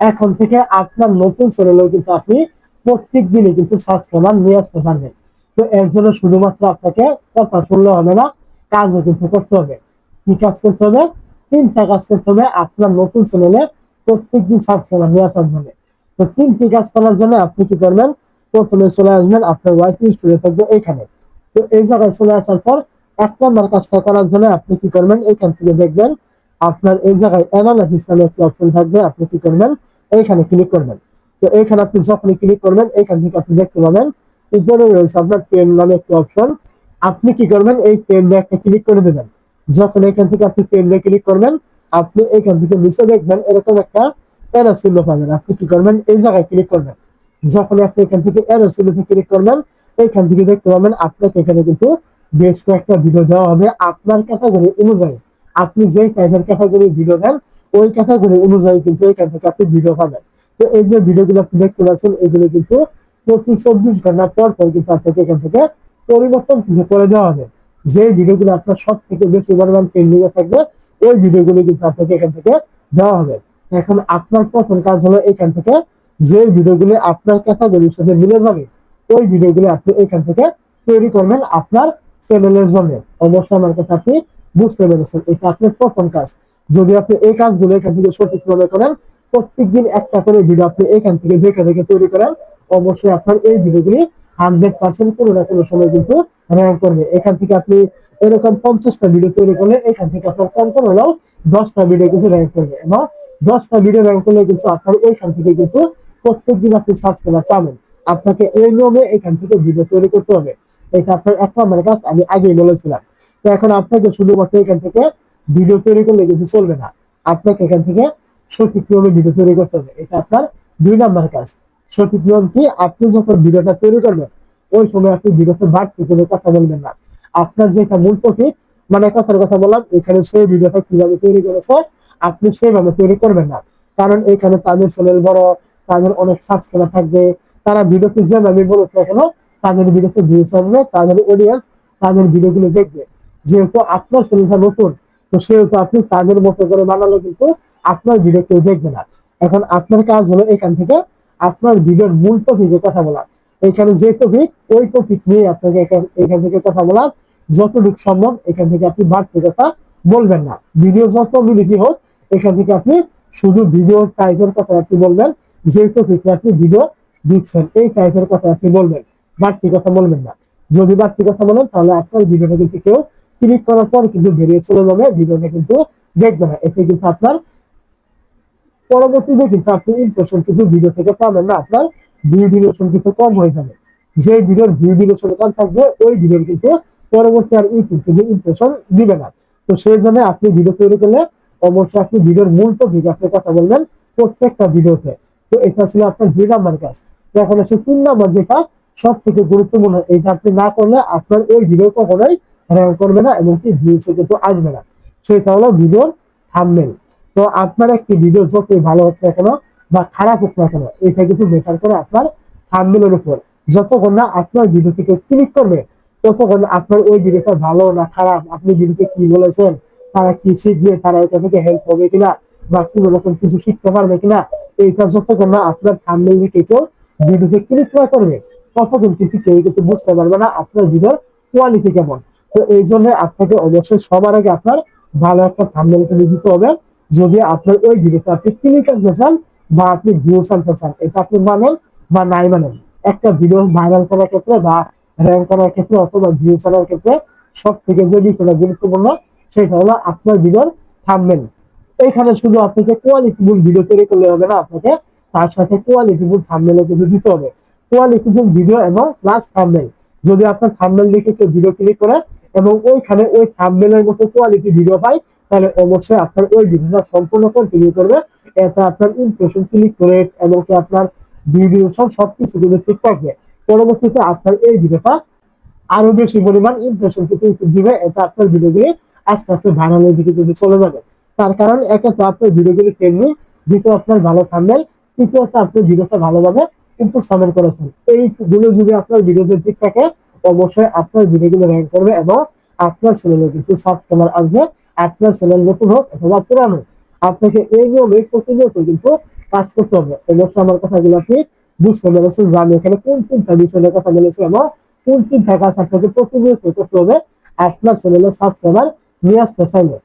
এখন থেকে আপনার নতুন চ্যানেলেও কিন্তু আপনি প্রত্যেক দিনে কিন্তু সাবস্ক্রাইবার নিয়ে আসতে পারবেন। তো এর জন্য শুধুমাত্র আপনাকে কথা শুনলে হবে না, কাজও কিন্তু করতে হবে। কি কাজ করতে হবে? তিনটা কাজ করতে হবে আপনার নতুন চ্যানেলে প্রত্যেকদিন সাবস্ক্রাইবার নিয়ে আসার জন্য। তো তিনটি কাজ করার জন্য আপনি কি করবেন? প্রথমে চলে আসবেন আপনার ওয়াইফ স্টুডিও থাকবে এখানে। তো এই জায়গায় চলে আসার পর এক নম্বর কাজটা করার জন্য আপনি কি করবেন? এখান থেকে দেখবেন আপনার এই জায়গায় অ্যানালাইসিস নামে একটি অপশন থাকবে, আপনি কি করবেন? এইখানে ক্লিক করবেন। তো এইখানে আপনি যখনই ক্লিক করবেন এখান থেকে আপনি দেখতে পাবেন উপরে রয়েছে আপনার পেন নামে একটি অপশন আপনি কি করবেন? এই পেন একটা ক্লিক করে দেবেন। যখন এখান থেকে আপনি পেন ক্লিক করবেন, আপনি এখান থেকে নিচে দেখবেন এরকম একটা এরো চিহ্ন পাবেন। আপনি কি করবেন? এই জায়গায় ক্লিক করবেন। যখন আপনি এখান থেকে এরো চিহ্নতে ক্লিক করবেন, এইখান থেকে দেখতে পাবেন আপনাকে এখানে কিন্তু বেশ কয়েকটা ভিডিও দেওয়া হবে। আপনার ক্যাটাগরি অনুযায়ী। আপনি যে টাইপের ক্যাটাগরি ভিডিও দেন, ওই ক্যাটাগরি অনুযায়ী কিন্তু এখান থেকে আপনি ভিডিও পাবেন তো এই যে ভিডিওগুলো আপনি দেখতে পাচ্ছেন, এগুলো কিন্তু প্রতি চব্বিশ ঘণ্টা পর পর কিন্তু আপনাকে এখান থেকে পরিবর্তন কিছু করে দেওয়া হবে। যে ভিডিওগুলো আপনার সব থেকে বেশি পরিমাণ পেন্ডিং এ থাকবে, ওই ভিডিওগুলো কিন্তু আপনাকে এখান থেকে দেওয়া হবে। এখন আপনার প্রথম কাজ হলো এখান থেকে যে ভিডিওগুলো আপনার ক্যাটাগরির সাথে মিলে যাবে, ওই ভিডিওগুলো আপনি এখান থেকে তৈরি করবেন আপনার চ্যানেলের জন্য। অবশ্যই আমার কথা আপনি বুঝতে পেরেছেন, এটা আপনার প্রথম কাজ। যদি আপনি এই কাজগুলো এখান থেকে সঠিকভাবে করেন, প্রত্যেকদিন একটা করে ভিডিও আপনি এখান থেকে দেখে দেখে তৈরি করেন, অবশ্যই আপনার এই ভিডিওগুলি হান্ড্রেড পার্সেন্ট কোনো না কোনো সময় কিন্তু র্যাঙ্ক করবে। এখান থেকে আপনি এরকম পঞ্চাশটা ভিডিও তৈরি করলে এখান থেকে আপনার কম করে হলেও দশটা ভিডিও কিন্তু র্যাঙ্ক করবে এবং দশটা ভিডিও র্যাঙ্ক করলে কিন্তু আপনার ওইখান থেকে কিন্তু প্রত্যেকদিন আপনি সাবস্ক্রাইবার পাবেন। আপনাকে এই নিয়মে এখান থেকে ভিডিও তৈরি করতে হবে। এটা আপনার এক কাজ আমি আগেই বলেছিলাম। তো এখন আপনাকে শুধুমাত্র এখান থেকে ভিডিও তৈরি করলে কিন্তু চলবে না। আপনাকে এখান থেকে ভিডিও তৈরি করতে হবে। এটা আপনার দুই কাজ। সঠিক নিয়ম কি? আপনি যখন ভিডিওটা তৈরি করবেন, ওই সময় আপনি ভিডিওতে বাড়তি কোনো কথা বলবেন না। আপনার যেটা মূল টপিক মানে কথার কথা বললাম, এখানে সেই ভিডিওটা কীভাবে তৈরি করেছে, আপনি সেভাবে তৈরি করবেন না। কারণ এখানে তাদের চ্যানেল বড়, তাদের অনেক সাবস্ক্রাইবার থাকবে, তারা ভিডিওতে যেভাবে বলুক না তাদের ভিডিওতে ভিউজ আসবে তাদের অডিয়েন্স তাদের ভিডিওগুলো দেখবে। যেহেতু আপনার চ্যানেলটা নতুন, তো সেহেতু আপনি তাদের মতো করে বানালে কিন্তু আপনার ভিডিও কেউ দেখবে না। এখন আপনার কাজ হলো এখান থেকে আপনার ভিডিওর মূল টপিকে কথা বলা। এখানে যে টপিক ওই টপিক নিয়ে আপনাকে এখান- থেকে কথা বলা। যতটুকু সম্ভব এখান থেকে আপনি বাড়তি কথা বলবেন না। ভিডিও যত মিনিটি হোক, এখান থেকে আপনি শুধু ভিডিও টাইপের কথা আপনি বলবেন। যে টপিকে আপনি ভিডিও দিচ্ছেন, এই টাইপের কথা আপনি বলবেন। বাড়তি কথা বলবেন না। যদি বাড়তি কথা বলেন, তাহলে আপনার ভিডিওটা কিন্তু কেউ ক্লিক করার পর কিন্তু বেরিয়ে চলে যাবে। ভিডিওটা কিন্তু দেখবে না। এতে কিন্তু আপনার পরবর্তীতে কিন্তু আপনি ইমপ্রেশন কিন্তু ভিডিও থেকে পাবেন না। আপনার ভিউ ডিউরেশন কিন্তু কম হয়ে যাবে। যে ভিডিওর ভিউ ডিউরেশন কম থাকবে, ওই ভিডিওর কিন্তু পরবর্তী আর ইউটিউব কিন্তু ইমপ্রেশন দিবে না। তো সেই জন্য আপনি ভিডিও তৈরি করলে অবশ্যই আপনি ভিডিওর মূল টপিক আপনি কথা বলবেন প্রত্যেকটা ভিডিওতে তো এটা ছিল আপনার দুই নাম্বার কাজ। তো এখন আসে তিন নাম্বার যেটা সব থেকে গুরুত্বপূর্ণ এটা আপনি না করলে আপনার ওই ভিডিও কখনোই র্যাঙ্ক করবে না এবং কি ভিউজ কিন্তু আসবে না। সেটা হলো ভিডিওর থাম্বনেল তো আপনার একটি ভিডিও যতই ভালো হোক না কেন, বা খারাপ হোক না কেন, এটা কিন্তু বেটার করে আপনার থাম্বনেলের উপর। যতক্ষণ না আপনার ভিডিও থেকে ক্লিক করবে, ততক্ষণ আপনার ওই ভিডিওটা ভালো না খারাপ, আপনি ভিডিওতে কি বলেছেন, তারা কি শিখবে, তারা এটা থেকে হেল্প হবে কিনা, বা কোনো রকম কিছু শিখতে পারবে কিনা, এইটা যতক্ষণ না আপনার থাম্বনেল দেখে কেউ ভিডিওতে ক্লিক না করবে ততক্ষণ কিন্তু কেউ কিন্তু বুঝতে পারবে না আপনার ভিডিওর কোয়ালিটি কেমন। তো এই জন্য আপনাকে অবশ্যই সবার আগে আপনার ভালো একটা থাম্বনেল কিন্তু দিতে হবে। যদি আপনার ওই ভিডিওতে আপনি ক্লিক আনতে চান বা আপনি ভিউস আনতে চান, এটা আপনি মানেন বা নাই মানেন, একটা ভিডিও ভাইরাল করার ক্ষেত্রে বা র্যাঙ্ক করার ক্ষেত্রে অথবা ভিউস আনার ক্ষেত্রে সব থেকে যে বিষয়টা গুরুত্বপূর্ণ, সেটা হলো আপনার ভিডিওর থাম্বনেল এখানে শুধু আপনাকে কোয়ালিটিফুল ভিডিও তৈরি করলে হবে না, আপনাকে তার সাথে কোয়ালিটিফুল থাম্বনেলও কিন্তু দিতে হবে। কোয়ালিটিফুল ভিডিও এবং প্লাস যদি আপনার কেউ ভিডিও ক্লিক করে এবং ওইখানে ওই মতো কোয়ালিটি ভিডিও পায়, তাহলে অবশ্যই আপনার ওই ভিডিওটা সম্পূর্ণ কন্টিনিউ করবে। এতে আপনার ইমপ্রেশন ক্লিক এবং আপনার ভিডিও সব কিন্তু ঠিক থাকবে। পরবর্তীতে আপনার এই ভিডিওটা আরও বেশি পরিমাণ ইমপ্রেশন কিন্তু দিবে, এতে আপনার ভিডিওগুলি আস্তে আস্তে ভাইরালের দিকে কিন্তু চলে যাবে। তার কারণ একে তো আপনার ভিডিওগুলি ট্রেন্ডিং দ্বিতীয় আপনার ভালো থাম্বনেল তৃতীয়ত আপনি ভিডিওটা ভালোভাবে উপস্থাপন করেছেন এইগুলো যদি আপনার ভিডিওতে ঠিক থাকে, অবশ্যই আপনার ভিডিওগুলো র্যাঙ্ক করবে এবং আপনার চ্যানেলে কিন্তু সাবস্ক্রাইবার আসবে, আপনার চ্যানেল নতুন হোক অথবা পুরানো। আপনাকে এই নিয়মে প্রতিনিয়ত কিন্তু কাজ করতে হবে। অবশ্যই আমার কথাগুলো আপনি বুঝতে পেরেছেন যে আমি এখানে কোন তিনটা বিষয়ের কথা বলেছি এবং কোন তিনটা কাজ আপনাকে প্রতিনিয়ত করতে হবে। আপনার চ্যানেলে সাবস্ক্রাইবার নিয়ে আসতে চাইলে।